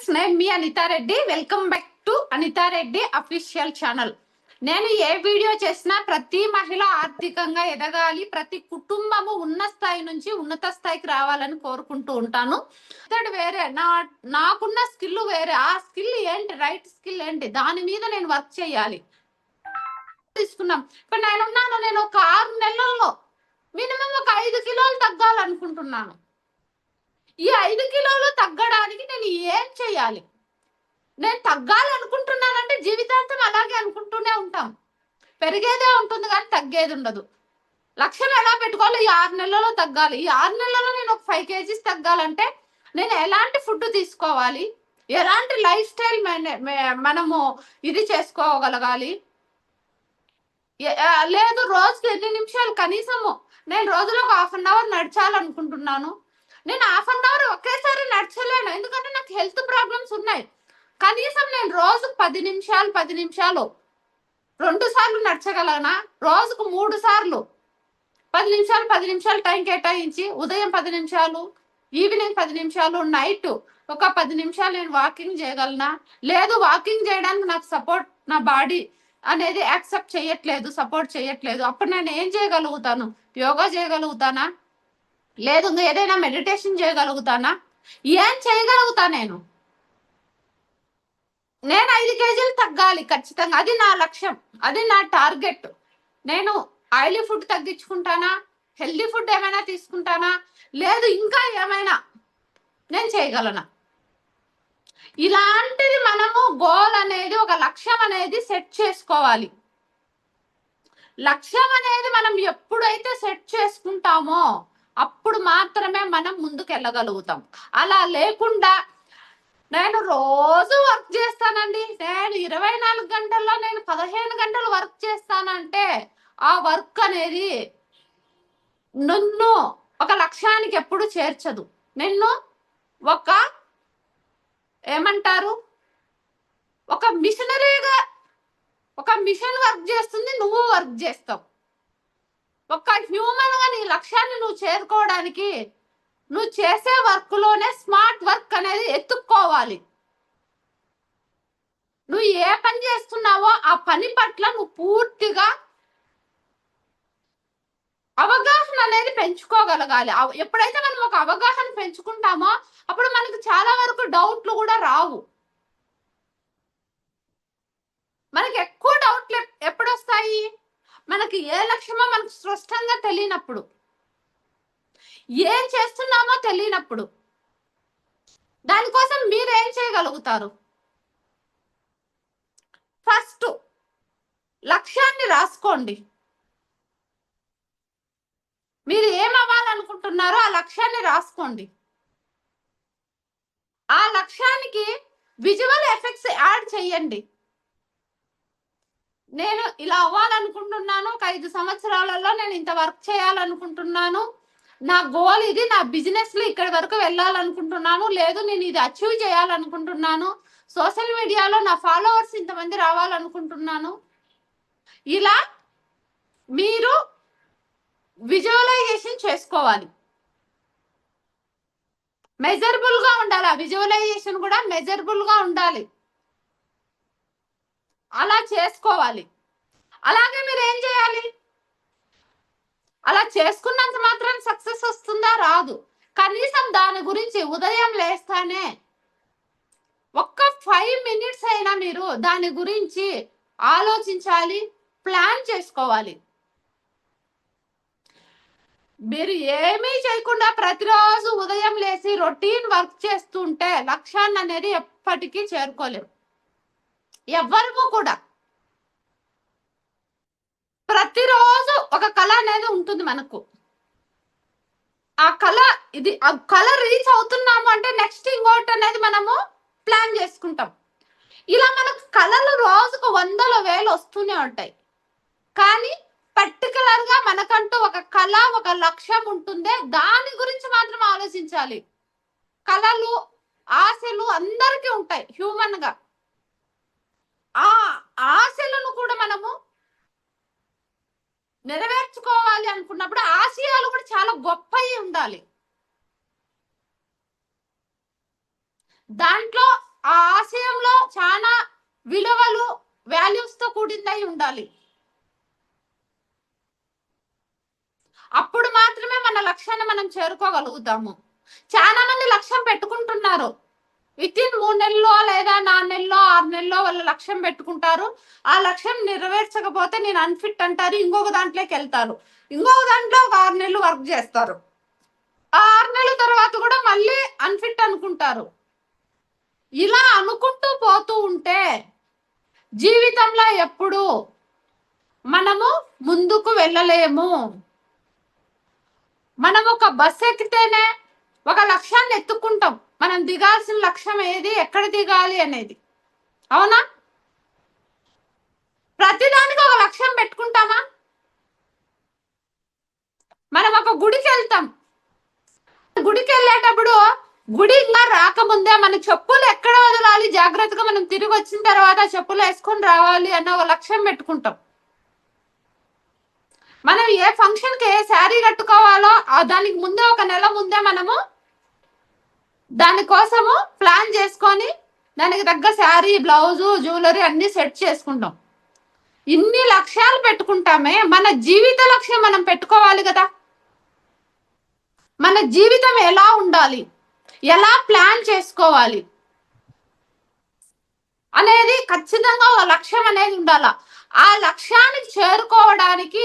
Friends నేను మీ Anitha Reddy welcome back to Anitha Reddy official channel నేను ఏ video చేసినా ప్రతి మహిళ ఆర్థికంగా ఎదగాలి ప్రతి కుటుంబము ఉన్న స్థాయి నుంచి ఉన్నత స్థాయికి రావాలని కోరుకుంటూ ఉంటాను. ఇతడు వేరే నా నాకున్న స్కిల్ వేరే. ఆ స్కిల్ ఏంటి? రైట్ స్కిల్ ఏంటి? దాని మీద నేను వర్క్ చేయాలి. తీసుకున్నాం. ఇప్పుడు నేను ఉన్నాను నేను ఒక ఆరు నెలల్లో మినిమం ఒక ఐదు కిలోలు తగ్గాలనుకుంటున్నాను. ఈ ఐదు కిలోలు తగ్గడానికి నేను ఏం చేయాలి? నేను తగ్గాలనుకుంటున్నానంటే జీవితాంతం అలాగే అనుకుంటూనే ఉంటాం. పెరిగేదే ఉంటుంది కానీ తగ్గేది ఉండదు. లక్ష్యం ఎలా పెట్టుకోవాలి? ఈ ఆరు నెలల్లో తగ్గాలి. ఈ ఆరు నెలల్లో నేను ఒక ఫైవ్ కేజీస్ తగ్గాలంటే నేను ఎలాంటి ఫుడ్ తీసుకోవాలి? ఎలాంటి లైఫ్ స్టైల్ మనము ఇది చేసుకోగలగాలి? లేదు రోజుకి ఎన్ని నిమిషాలు కనీసము? నేను రోజులో ఒక హాఫ్ అన్ అవర్ నడచాలనుకుంటున్నాను. నేను హాఫ్ అన్ అవర్ ఒకేసారి నడచలేను. ఎందుకంటే నాకు హెల్త్ ప్రాబ్లమ్స్ ఉన్నాయి. కనీసం నేను రోజుకు పది నిమిషాలు పది నిమిషాలు రెండు సార్లు నడచగలనా? రోజుకు మూడు సార్లు. పది నిమిషాలు పది నిమిషాలు టైం కేటాయించి ఉదయం పది నిమిషాలు ఈవినింగ్ పది నిమిషాలు నైట్ ఒక పది నిమిషాలు నేను వాకింగ్ చేయగలనా? లేదు వాకింగ్ చేయడానికి నాకు సపోర్ట్ నా బాడీ అనేది యాక్సెప్ట్ చేయట్లేదు సపోర్ట్ చేయట్లేదు. అప్పుడు నేను ఏం చేయగలుగుతాను? యోగా చేయగలుగుతానా? లేదు ఏదైనా మెడిటేషన్ చేయగలుగుతానా? ఏం చేయగలుగుతా నేను? నేను ఐదు కేజీలు తగ్గాలి ఖచ్చితంగా. అది నా లక్ష్యం. అది నా టార్గెట్. నేను ఆయిలీ ఫుడ్ తగ్గించుకుంటానా? హెల్దీ ఫుడ్ ఏమైనా తీసుకుంటానా? లేదు ఇంకా ఏమైనా నేను చేయగలనా? ఇలాంటిది మనము గోల్ అనేది ఒక లక్ష్యం అనేది సెట్ చేసుకోవాలి. లక్ష్యం అనేది మనం ఎప్పుడైతే సెట్ చేసుకుంటామో అప్పుడు మాత్రమే మనం ముందుకు వెళ్ళగలుగుతాం అలా లేకుండా నేను రోజు వర్క్ చేస్తానండి. నేను ఇరవై నాలుగు గంటల్లో నేను పదిహేను గంటలు వర్క్ చేస్తానంటే ఆ వర్క్ అనేది నన్ను ఒక లక్ష్యానికి ఎప్పుడు చేర్చదు. నిన్ను ఒక ఏమంటారు? ఒక మిషనరీగా ఒక మిషన్ వర్క్ చేస్తుంది నువ్వు వర్క్ చేస్తావు. ఒక హ్యూమన్గా నీ లక్ష్యాన్ని నువ్వు చేరుకోవడానికి నువ్వు చేసే వర్క్లోనే స్మార్ట్ వర్క్ అనేది ఎత్తుక్కోవాలి. నువ్వు ఏ పని చేస్తున్నావో ఆ పని పట్ల నువ్వు పూర్తిగా అవగాహన అనేది పెంచుకోగలగాలి. ఎప్పుడైతే మనం ఒక అవగాహన పెంచుకుంటామో అప్పుడు మనకు చాలా వరకు డౌట్లు కూడా రావు. మనకి ఎక్కువ డౌట్లు ఎప్పుడొస్తాయి? ఎప్పుడు వస్తాయి మనకి ఏ లక్ష్యమో మనకు స్పష్టంగా తెలియనప్పుడు ఏం చేస్తున్నామో తెలియనప్పుడు దానికోసం మీరు ఏం చేయగలుగుతారు? ఫస్ట్ లక్ష్యాన్ని రాసుకోండి. మీరు ఏం అవ్వాలనుకుంటున్నారో ఆ లక్ష్యాన్ని రాసుకోండి. ఆ లక్ష్యానికి విజువల్ ఎఫెక్ట్స్ యాడ్ చేయండి. నేను ఇలా అవ్వాలనుకుంటున్నాను. ఒక ఐదు సంవత్సరాలలో నేను ఇంత వర్క్ చేయాలనుకుంటున్నాను. నా గోల్ ఇది నా బిజినెస్లో ఇక్కడి వరకు వెళ్ళాలనుకుంటున్నాను. లేదు నేను ఇది అచీవ్ చేయాలనుకుంటున్నాను. సోషల్ మీడియాలో నా ఫాలోవర్స్ ఇంతమంది రావాలనుకుంటున్నాను. ఇలా మీరు విజువలైజేషన్ చేసుకోవాలి. మెజరబుల్గా ఉండాలి. ఆ విజువలైజేషన్ కూడా మెజరబుల్గా ఉండాలి. అలా చేసుకోవాలి. అలాగే మీరు ఏం చేయాలి? అలా చేసుకున్నంత మాత్రం సక్సెస్ వస్తుందా? రాదు. కనీసం దాని గురించి ఉదయం లేస్తానే ఒక్క ఫైవ్ మినిట్స్ అయినా మీరు దాని గురించి ఆలోచించాలి ప్లాన్ చేసుకోవాలి. మీరు ఏమీ చేయకుండా ప్రతిరోజు ఉదయం లేచి రొటీన్ వర్క్ చేస్తుంటే లక్ష్యాన్ని అనేది ఎప్పటికీ చేరుకోలేము ఎవ్వరము కూడా. ప్రతిరోజు ఒక కళ అనేది ఉంటుంది మనకు. ఆ కళ ఇది ఆ కళ రీచ్ అవుతున్నాము అంటే నెక్స్ట్ ఇంకోటి అనేది మనము ప్లాన్ చేసుకుంటాం. ఇలా మనకు కళలు రోజుకు వందల వేలు వస్తూనే ఉంటాయి. కానీ పర్టికులర్గా మనకంటూ ఒక కళ ఒక లక్ష్యం ఉంటుందే దాని గురించి మాత్రం ఆలోచించాలి. కళలు ఆశలు అందరికీ ఉంటాయి హ్యూమన్గా. ఆ ఆశలను కూడా మనము నెరవేర్చుకోవాలి అనుకున్నప్పుడు ఆశయాలు కూడా చాలా గొప్పవి ఉండాలి. దాంట్లో ఆ ఆశయంలో చాలా విలువలు వాల్యూస్తో కూడిందై ఉండాలి. అప్పుడు మాత్రమే మన లక్ష్యాన్ని మనం చేరుకోగలుగుతాము. చాలా మంది లక్ష్యం పెట్టుకుంటున్నారు. విత్ ఇన్ మూడు నెలల్లో లేదా నాలుగు నెలల్లో ఆరు నెలల్లో వాళ్ళు లక్ష్యం పెట్టుకుంటారు. ఆ లక్ష్యం నెరవేర్చకపోతే నేను అన్ఫిట్ అంటారు ఇంకొక దాంట్లోకి వెళ్తారు. ఇంకొక దాంట్లో ఒక ఆరు నెలలు వర్క్ చేస్తారు. ఆ ఆరు నెలల తర్వాత కూడా మళ్ళీ అన్ఫిట్ అనుకుంటారు. ఇలా అనుకుంటూ పోతూ ఉంటే జీవితంలో ఎప్పుడు మనము ముందుకు వెళ్ళలేము. మనం ఒక బస్ ఎక్కితేనే ఒక లక్ష్యాన్ని ఎత్తుకుంటాం. మనం దిగాల్సిన లక్ష్యం ఏది? ఎక్కడ దిగాలి అనేది. అవునా? ప్రతిదానికి ఒక లక్ష్యం పెట్టుకుంటామా? మనం ఒక గుడికి వెళ్తాం. గుడికి వెళ్ళేటప్పుడు గుడి రాకముందే మన చెప్పులు ఎక్కడ వదలాలి? జాగ్రత్తగా మనం తిరిగి వచ్చిన తర్వాత చెప్పులు వేసుకొని రావాలి అన్న ఒక లక్ష్యం పెట్టుకుంటాం. మనం ఏ ఫంక్షన్కి ఏ శారీ కట్టుకోవాలో ఆ దానికి ముందే ఒక నెల ముందే మనము దానికోసము ప్లాన్ చేసుకొని దానికి తగ్గ శారీ బ్లౌజు జ్యువెలరీ అన్ని సెట్ చేసుకుంటాం. ఇన్ని లక్ష్యాలు పెట్టుకుంటామే మన జీవిత లక్ష్యం మనం పెట్టుకోవాలి కదా. మన జీవితం ఎలా ఉండాలి? ఎలా ప్లాన్ చేసుకోవాలి? అనేది ఖచ్చితంగా ఒక లక్ష్యం అనేది ఉండాల. ఆ లక్ష్యానికి చేరుకోవడానికి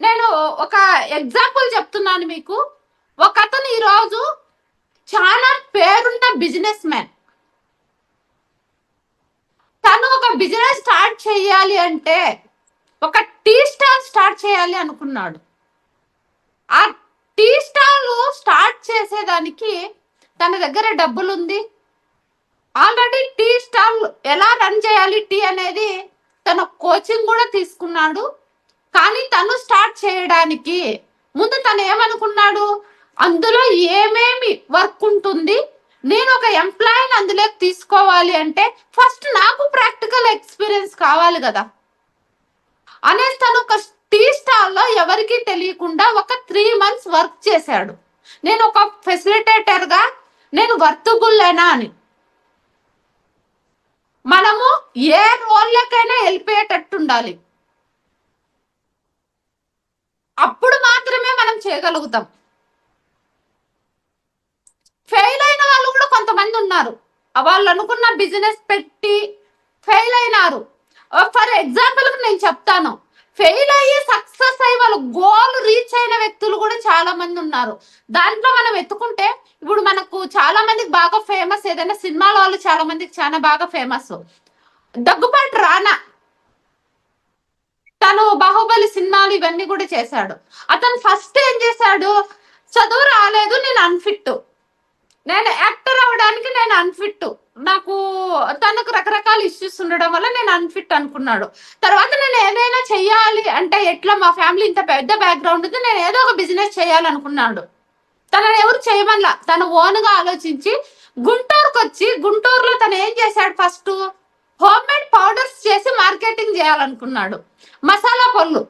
నేను ఒక ఎగ్జాంపుల్ చెప్తున్నాను మీకు. ఒక అతను ఈరోజు చాలా పేరున్న బిజినెస్ మ్యాన్ తను ఒక బిజినెస్ స్టార్ట్ చేయాలి అంటే ఒక టీ స్టాల్ స్టార్ట్ చేయాలి అనుకున్నాడు. ఆ టీ స్టాల్ స్టార్ట్ చేసేదానికి తన దగ్గర డబ్బులు ఉంది ఆల్రెడీ టీ స్టాల్ ఎలా రన్ చేయాలి టీ అనేది తన కోచింగ్ కూడా తీసుకున్నాడు. కానీ తను స్టార్ట్ చేయడానికి ముందు తను ఏమనుకున్నాడు? అందులో ఏమేమి వర్క్ ఉంటుంది? నేను ఒక ఎంప్లాయీని అందులోకి తీసుకోవాలి అంటే ఫస్ట్ నాకు ప్రాక్టికల్ ఎక్స్పీరియన్స్ కావాలి కదా. అనేసి తను ఒక టీ స్టాల్లో ఎవరికి తెలియకుండా ఒక త్రీ మంత్స్ వర్క్ చేశాడు. నేను ఒక ఫెసిలిటేటర్గా నేను వర్తబుల్లేనా అని. మనము ఏ రోల్లకైనా వెళ్ళిపోయేటట్టు ఉండాలి. అప్పుడు మాత్రమే మనం చేయగలుగుతాం ఫెయిల్ అయిన వాళ్ళు కూడా అనుకున్నారు. వాళ్ళు అనుకున్న బిజినెస్ పెట్టి ఫెయిల్ అయినారు. ఫర్ ఎగ్జాంపుల్ నేను చెప్తాను. ఫెయిల్ అయ్యి సక్సెస్ అయ్యి వాళ్ళు గోల్ రీచ్ అయిన వ్యక్తులు కూడా చాలా మంది ఉన్నారు. దాంట్లో మనం ఎత్తుకుంటే ఇప్పుడు మనకు చాలా మందికి బాగా ఫేమస్ ఏదైనా సినిమాల వాళ్ళు చాలా మందికి చాలా బాగా ఫేమస్. దగ్గుపాటి రానా తను బాహుబలి సినిమాలు ఇవన్నీ కూడా చేశాడు. అతను ఫస్ట్ ఏం చేశాడు? చదువు రాలేదు నేను అన్ఫిట్ నేను యాక్టర్ అవ్వడానికి నేను అన్ఫిట్ నాకు తనకు రకరకాల ఇష్యూస్ ఉండడం వల్ల నేను అన్ఫిట్ అనుకున్నాడు. తర్వాత నేను ఏదైనా చెయ్యాలి అంటే ఎట్లా మా ఫ్యామిలీ ఇంత పెద్ద బ్యాక్గ్రౌండ్ ఉంది నేను ఏదో ఒక బిజినెస్ చేయాలనుకున్నాడు. తనని ఎవరు చేయమల్లా తను ఓన్గా ఆలోచించి గుంటూరుకు వచ్చి గుంటూరులో తను ఏం చేశాడు ఫస్ట్ హోమ్ మేడ్ పౌడర్స్ చేసి మార్కెటింగ్ చేయాలనుకున్నాడు. మసాలా పొల్లు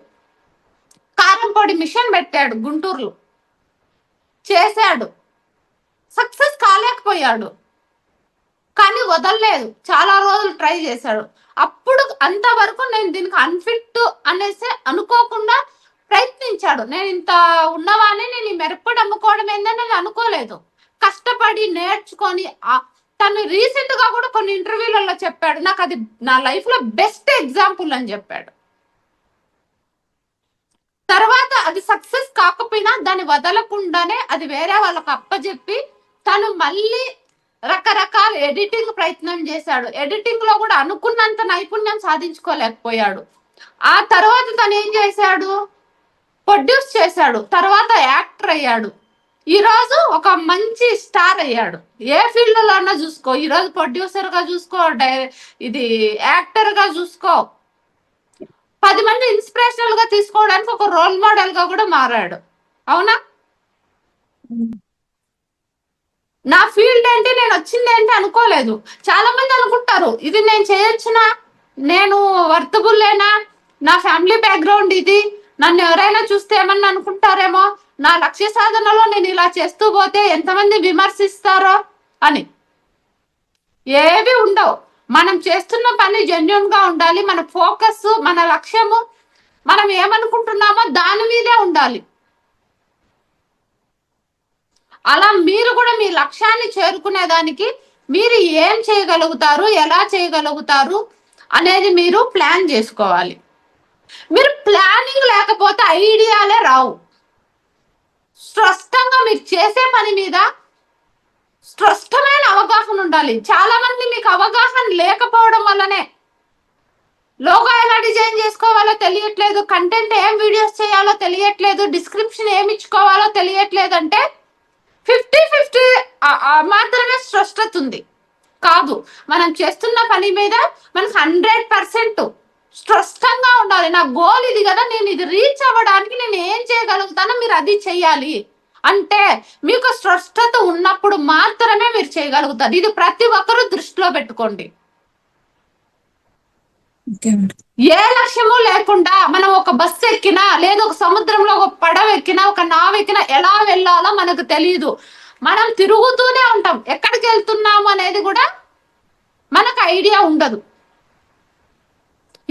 కారం పొడి మిషన్ పెట్టాడు గుంటూరులో. చేశాడు. సక్సెస్ కాలేకపోయాడు. కానీ వదలలేదు. చాలా రోజులు ట్రై చేశాడు. అప్పుడు అంతవరకు నేను దీనికి అన్ఫిట్ అనేసి అనుకోకుండా ప్రయత్నించాడు. నేను ఇంత ఉన్నవాని నేను ఈ మెరుపుడు అమ్ముకోవడం ఏందని నేను అనుకోలేదు. కష్టపడి నేర్చుకొని తను రీసెంట్గా కూడా కొన్ని ఇంటర్వ్యూలలో చెప్పాడు. నాకు అది నా లైఫ్లో బెస్ట్ ఎగ్జాంపుల్ అని చెప్పాడు. తర్వాత అది సక్సెస్ కాకపోయినా దాన్ని వదలకుండానే అది వేరే వాళ్ళకి అప్పచెప్పి తను మళ్ళీ రకరకాల ఎడిటింగ్ ప్రయత్నం చేశాడు. ఎడిటింగ్లో కూడా అనుకున్నంత నైపుణ్యం సాధించుకోలేకపోయాడు. ఆ తర్వాత తను ఏం చేశాడు? ప్రొడ్యూస్ చేశాడు. తర్వాత యాక్టర్ అయ్యాడు. ఈరోజు ఒక మంచి స్టార్ అయ్యాడు. ఏ ఫీల్డ్లో అన్నా చూసుకో. ఈరోజు ప్రొడ్యూసర్గా ప్రొడ్యూసర్గా చూసుకో డై- ఇది యాక్టర్గా చూసుకో. పది మంది ఇన్స్పిరేషనల్గా తీసుకోవడానికి ఒక రోల్ మోడల్గా కూడా మారాడు. అవునా? నా ఫీల్డ్ ఏంటి? నేను వచ్చింది ఏంటి అనుకోలేదు. చాలా మంది అనుకుంటారు ఇది నేను చేయొచ్చునా? నేను వర్తబుల్లేనా నా ఫ్యామిలీ బ్యాక్గ్రౌండ్ ఇది. నన్ను ఎవరైనా చూస్తే ఏమన్నా అనుకుంటారేమో? నా లక్ష్య సాధనలో నేను ఇలా చేస్తూ పోతే ఎంతమంది విమర్శిస్తారో అని. ఏవి ఉండవు. మనం చేస్తున్న పని జెన్యున్గా ఉండాలి. మన ఫోకస్ మన లక్ష్యము మనం ఏమనుకుంటున్నామో దాని మీదే ఉండాలి. అలా మీరు కూడా మీ లక్ష్యాన్ని చేరుకునే దానికి మీరు ఏం చేయగలుగుతారు ఎలా చేయగలుగుతారు అనేది మీరు ప్లాన్ చేసుకోవాలి. మీరు ప్లానింగ్ లేకపోతే ఐడియాలే రావు. స్పష్టంగా మీరు చేసే పని మీద స్పష్టమైన అవగాహన ఉండాలి. చాలా మంది మీకు అవగాహన లేకపోవడం వల్లనే లోగో ఎలా డిజైన్ చేసుకోవాలో తెలియట్లేదు కంటెంట్ ఏం వీడియోస్ చేయాలో తెలియట్లేదు డిస్క్రిప్షన్ ఏమి ఇచ్చుకోవాలో తెలియట్లేదు అంటే ఫిఫ్టీ ఫిఫ్టీ మాత్రమే స్పష్టత ఉంది కాదు మనం చేస్తున్న పని మీద మనకు హండ్రెడ్ పర్సెంట్ స్పష్టంగా ఉండాలి. నా గోల్ ఇది కదా నేను ఇది రీచ్ అవ్వడానికి నేను ఏం చేయగలుగుతానో మీరు అది చేయాలి అంటే మీకు స్పష్టత ఉన్నప్పుడు మాత్రమే మీరు చేయగలుగుతారు. ఇది ప్రతి ఒక్కరూ దృష్టిలో పెట్టుకోండి. ఏ లక్ష్యము లేకుండా మనం ఒక బస్సు ఎక్కినా లేదా ఒక సముద్రంలో ఒక పడవ ఎక్కినా ఒక నావ ఎక్కినా ఎలా వెళ్ళాలో మనకు తెలియదు మనం తిరుగుతూనే ఉంటాం. ఎక్కడికి వెళ్తున్నాము అనేది కూడా మనకు ఐడియా ఉండదు.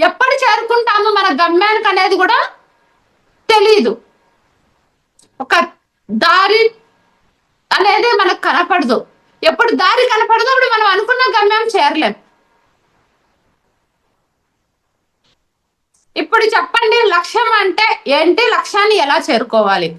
ఎప్పుడు చేరుకుంటాము మన గమ్యానికి అనేది కూడా తెలియదు ఒక దారి అనేది మనకు కనపడదు. ఎప్పుడు దారి కనపడదు అప్పుడు మనం అనుకున్న గమ్యం చేరలేం. ఇప్పుడు చెప్పండి లక్ష్యం అంటే ఏంటి? లక్ష్యాన్ని ఎలా చేరుకోవాలి?